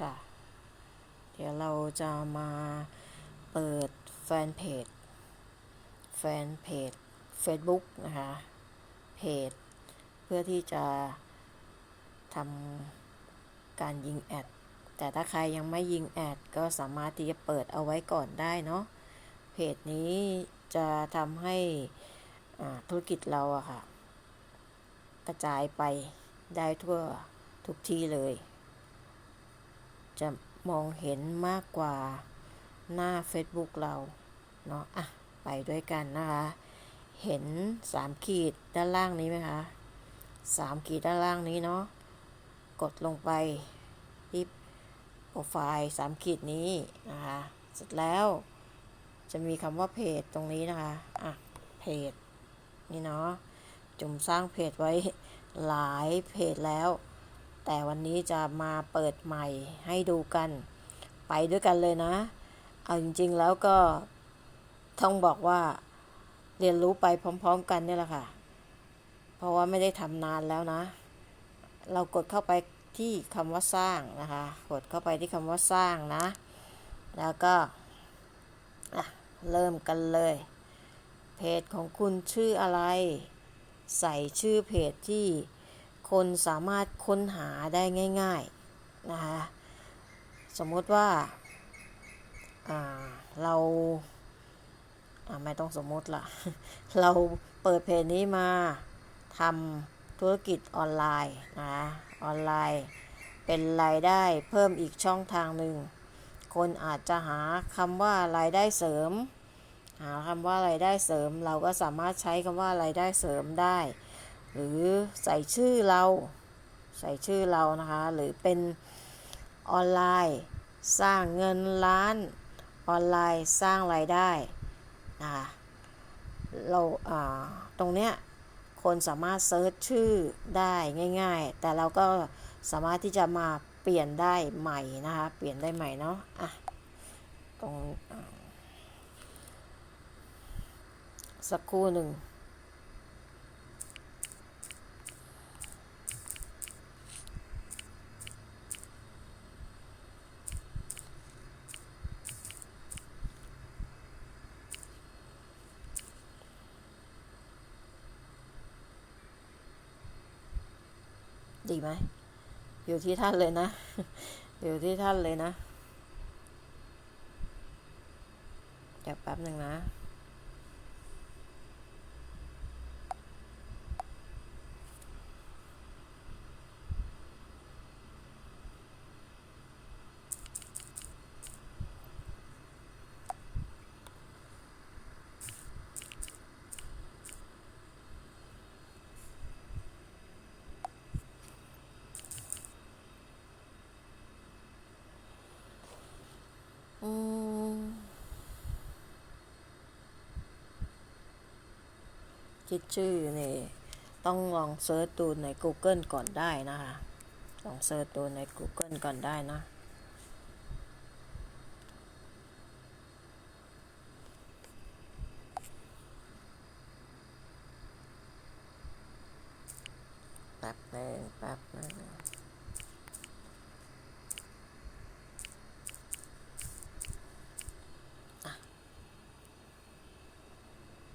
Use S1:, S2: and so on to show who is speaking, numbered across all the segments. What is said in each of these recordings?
S1: ค่ะ เดี๋ยวเราจะมาเปิดแฟนเพจ แฟนเพจ Facebook นะคะ เพจ เพื่อที่จะทำการยิงแอด แต่ถ้าใครยังไม่ยิงแอด ก็สามารถที่จะเปิดเอาไว้ก่อนได้เนาะ เพจนี้จะทำให้ธุรกิจเราอะค่ะ กระจายไปได้ทั่วทุกที่เลย จะมองเห็นมากกว่าหน้า Facebook เราเนาะอะ ไปด้วยกันนะคะ เห็น 3 ขีดด้านล่างนี้ไหมคะ3ขีดด้านล่างนี้เนาะกดลงไปที่โปรไฟล์3ขีดนี้นะคะเสร็จแล้วจะมีคำว่าเพจตรงนี้นะคะ อะ เพจ นี่เนาะ จุ่มสร้างเพจไว้หลายเพจแล้ว แต่วันนี้จะมาเปิดใหม่ให้ดูกัน ไปด้วยกันเลยนะ เอาจริงๆแล้วก็ต้องบอกว่าเรียนรู้ไปพร้อม ๆ กันนี่แหละค่ะ เพราะว่าไม่ได้ทำนานแล้วนะ เรากดเข้าไปที่คำว่าสร้างนะคะ กดเข้าไปที่คำว่าสร้างนะ แล้วก็เริ่มกันเลย เพจของคุณชื่ออะไร ใส่ชื่อเพจที่ คนสามารถค้นหาได้ง่ายๆนะคะสมมติว่าาเราาไม่ต้องสมมติละเราเปิดเพจนี้มาทำธุรกิจออนไลน์นะออนไลน์เป็นรายได้เพิ่มอีกช่องทางหนึ่ง คนอาจจะหาคำว่ารายได้เสริม หาคำว่ารายได้เสริม เราก็สามารถใช้คำว่ารายได้เสริมได้ หรือใส่ชื่อเรา ใส่ชื่อเรานะคะ หรือเป็นออนไลน์ สร้างเงินล้าน ออนไลน์สร้างรายได้นะคะเราตรงเนี้ยคนสามารถเซิร์ชชื่อได้ง่าย ๆ แต่เราก็สามารถที่จะมาเปลี่ยนได้ใหม่นะคะ เปลี่ยนได้ใหม่เนาะอะตรงสักครู่หนึ่ง ดีไหมอยู่ที่ท่านเลยนะ อยู่ที่ท่านเลยนะเดี๋ยวแป๊บหนึ่งนะ อืม คิดชื่อนี่ต้องลองเซิร์ชดูใน Google ก่อนได้นะคะ ลองเซิร์ชดูใน Google ก่อนได้นะแป๊บหนึงแป๊บหนึง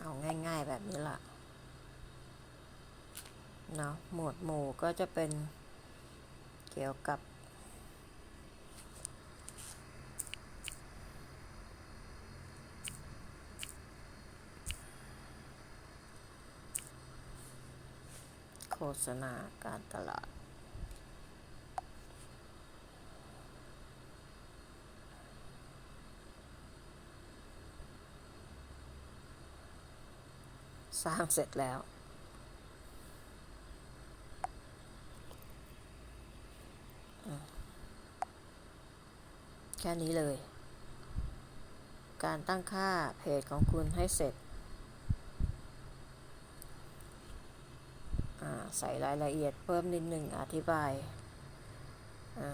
S1: เอาง่ายๆแบบนี้ละ เนาะหมวดหมู่ก็จะเป็นเกี่ยวกับ โฆษณาการตลาดสร้างเสร็จแล้ว แค่นี้เลย การตั้งค่าเพจของคุณให้เสร็จ ใส่รายละเอียดเพิ่มนิดหนึ่งอธิบายอ่า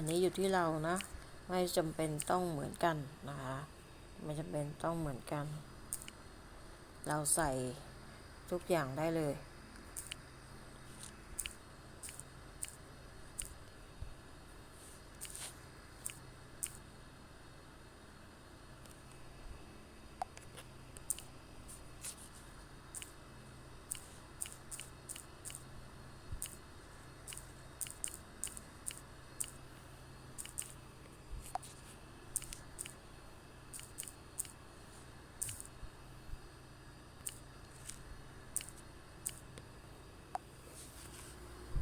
S1: อันนี้อยู่ที่เรานะ ไม่จำเป็นต้องเหมือนกันนะคะ ไม่จำเป็นต้องเหมือนกัน เราใส่ทุกอย่างได้เลย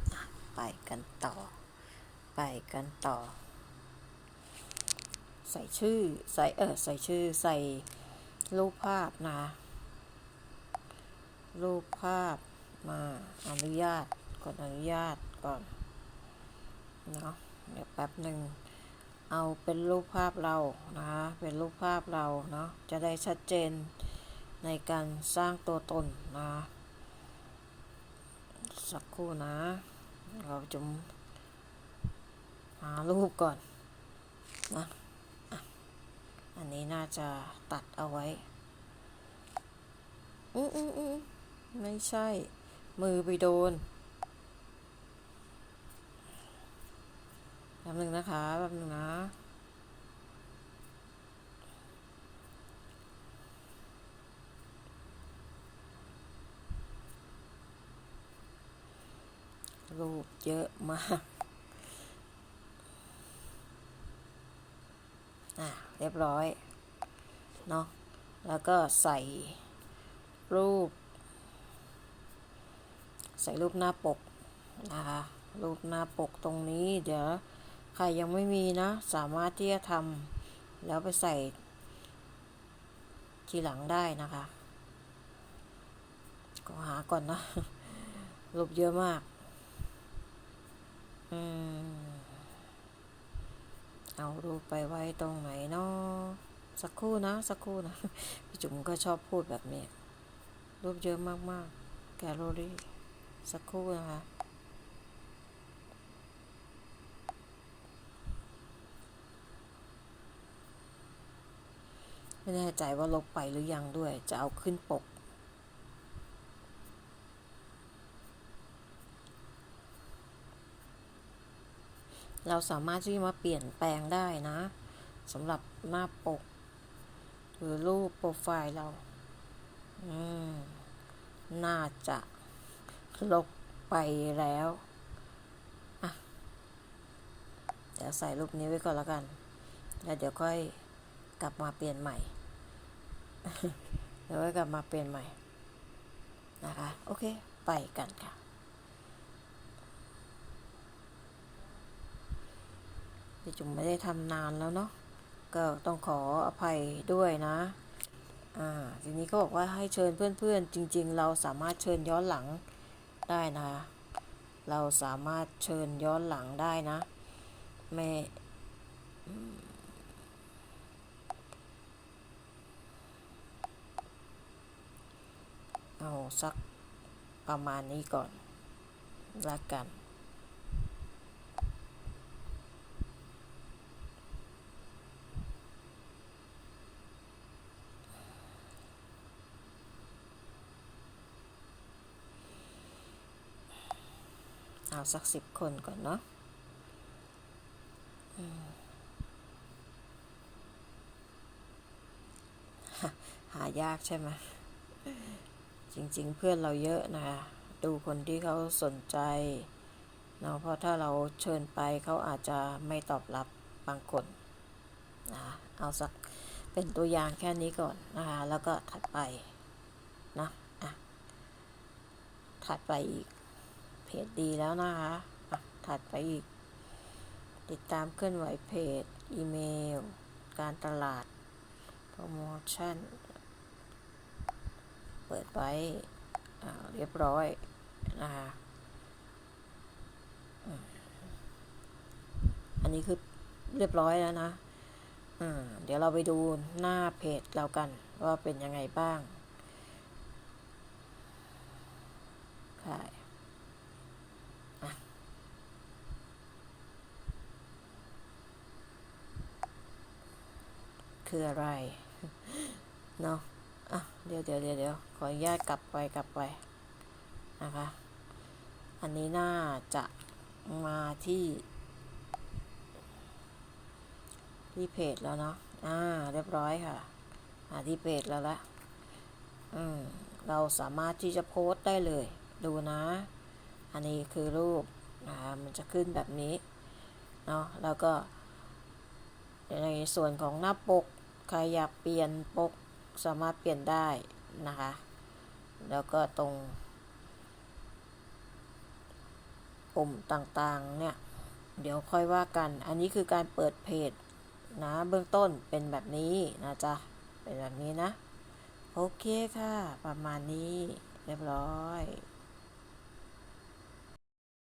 S1: ไป กันต่อ ไปกันต่อ ใส่ชื่อใส่เออใส่ชื่อใส่รูปภาพนะ รูปภาพมาอนุญาตกดอนุญาตก่อนเนาะเดี๋ยวแป๊บหนึ่งเอาเป็นรูปภาพเรานะเป็นรูปภาพเราเนาะจะได้ชัดเจนในการสร้างตัวตนนะสักครู่นะ เราจะหารูปก่อนนะอันนี้น่าจะตัดเอาไว้ อืมอืมอืมไม่ใช่ มือไปโดนแป๊บนึงนะคะแป๊บนึงนะ รูป เยอะมากอะเรียบร้อยเนาะแล้วก็ใส่รูป ใส่รูปหน้าปกนะคะรูปหน้าปกตรงนี้ เดี๋ยวใครยังไม่มีนะ สามารถที่จะทำแล้วไปใส่ ทีหลังได้นะคะก็หาก่อนนะรูปเยอะมาก เอารูปไปไว้ตรงไหนเนาะสักครู่นะ สักครู่นะ พี่จุ๋มก็ชอบพูดแบบนี้ รูปเยอะมากๆ แกลเลอรี่ สักครู่นะคะไม่แน่ใจว่าลบไปหรือยังด้วย จะเอาขึ้นปก เราสามารถที่มาเปลี่ยนแปลงได้นะสำหรับหน้าปก หรือรูปโปรไฟล์เราอืมน่าจะลบไปแล้วอะเดี๋ยวใส่รูปนี้ไว้ก่อนแล้วกัน แล้วเดี๋ยวค่อยกลับมาเปลี่ยนใหม่ เดี๋ยวค่อยกลับมาเปลี่ยนใหม่นะคะ โอเค ไปกันค่ะ พี่จุ๋มไม่ได้ทำนานแล้วเนาะก็ต้องขออภัยด้วยนะอ่าทีนี้ก็บอกว่าให้เชิญเพื่อนๆ จริง ๆ เราสามารถเชิญย้อนหลังได้นะ เราสามารถเชิญย้อนหลังได้นะไม่อืมเอาสักประมาณนี้ก่อนละกัน เอาสักสิบคนก่อนเนาะหาหายากใช่ไหมจริง ๆ เพื่อนเราเยอะนะ ดูคนที่เขาสนใจเนาะเพราะถ้าเราเชิญไปเขาอาจจะไม่ตอบรับบางคนนะเอาสักเป็นตัวอย่างแค่นี้ก่อนนะคะ แล้วก็ถัดไปนะอะถัดไปอีก เพจดีแล้วนะคะอะถัดไปอีก ติดตามเคลื่อนไหวเพจ อีเมล การตลาด โปรโมชั่น เปิดไว้เรียบร้อยนะคะอันนี้คือเรียบร้อยแล้วนะเดี๋ยวเราไปดูหน้าเพจเรากันว่าเป็นยังไงบ้าง ค่ะ คืออะไร เนาะอะเดี๋ยวเดี๋ยวเดี๋ยวเดี๋ยวขออนุญาตกลับไปกลับไปนะคะ อันนี้น่าจะมาที่ ที่เพจแล้วเนาะอ่า เรียบร้อยค่ะมาที่เพจแล้วละอืมเราสามารถที่จะโพสต์ได้เลย ดูนะ อันนี้คือรูปนะมันจะขึ้นแบบนี้เนาะแล้วก็ในส่วนของหน้าปก ใครอยากเปลี่ยนปกสามารถเปลี่ยนได้นะคะ แล้วก็ตรงปุ่มต่างๆเนี่ย เดี๋ยวค่อยว่ากัน อันนี้คือการเปิดเพจนะเบื้องต้นเป็นแบบนี้นะจ๊ะ เป็นแบบนี้นะ โอเคค่ะ ประมาณนี้เรียบร้อย